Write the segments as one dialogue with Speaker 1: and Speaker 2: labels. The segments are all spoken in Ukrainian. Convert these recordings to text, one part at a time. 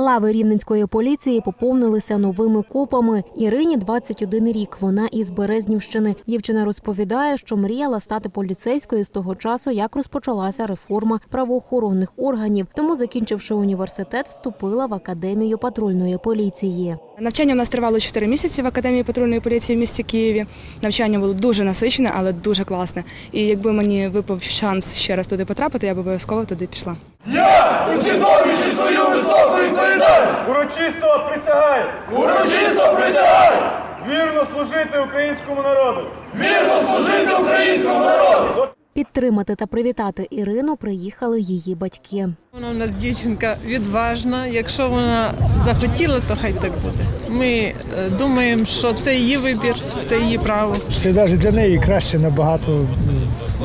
Speaker 1: Лави рівненської поліції поповнилися новими копами. Ірині 21 рік. Вона із Березнівщини. Дівчина розповідає, що мріяла стати поліцейською з того часу, як розпочалася реформа правоохоронних органів. Тому, закінчивши університет, вступила в академію патрульної поліції.
Speaker 2: Навчання у нас тривало 4 місяці в Академії патрульної поліції в місті Києві. Навчання було дуже насичене, але дуже класне. І якби мені випав шанс ще раз туди потрапити, я б обов'язково туди пішла.
Speaker 3: Усвідомлюючи свою високу відповідальність,
Speaker 4: Урочисто присягаю
Speaker 3: урочисто присягаю
Speaker 4: вірно служити українському народу.
Speaker 3: вірно служити українському народу.
Speaker 1: Підтримати та привітати Ірину приїхали її батьки.
Speaker 5: Вона у нас дівчинка відважна. Якщо вона захотіла, то хай так буде. Ми е, думаємо, що це її вибір, це її право.
Speaker 6: Це навіть для неї краще набагато.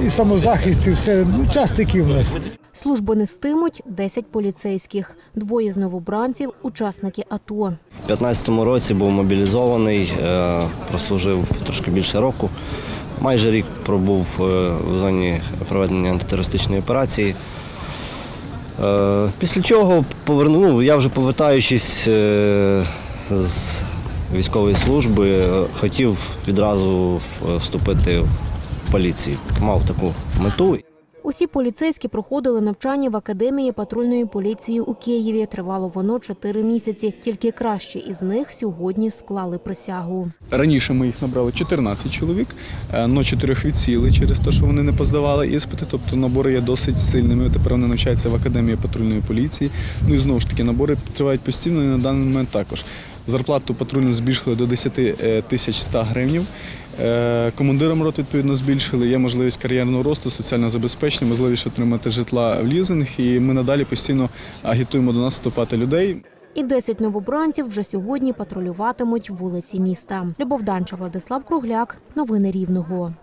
Speaker 6: І самозахист, і все. Ну, час такий в нас.
Speaker 1: Службу нестимуть 10 поліцейських. Двоє з новобранців – учасники АТО.
Speaker 7: У 15-му році був мобілізований, е, прослужив трошки більше року. Майже рік пробув е, в зоні проведення антитерористичної операції. Е, Після чого повернув, я вже повертаючись з військової служби, хотів відразу вступити в поліцію. Мав таку мету.
Speaker 1: Усі поліцейські проходили навчання в Академії патрульної поліції у Києві. Тривало воно 4 місяці. Тільки кращі із них сьогодні склали присягу.
Speaker 8: Раніше ми їх набрали 14 чоловік, але чотирьох відсіли через те, що вони не поздавали іспити. Тобто набори є досить сильними. Тепер вони навчаються в академії патрульної поліції. Ну і знову ж таки, набори тривають постійно і на даний момент також. Зарплату патрульну збільшили до 10 е, тисяч 100 гривнів. Е, Командирам рот відповідно збільшили. Є можливість кар'єрного росту, соціального забезпечення, можливість отримати житла в лізинг. І ми надалі постійно агітуємо до нас вступати людей.
Speaker 1: І 10 новобранців вже сьогодні патрулюватимуть вулиці міста. Любов Данча, Владислав Кругляк. Новини Рівного.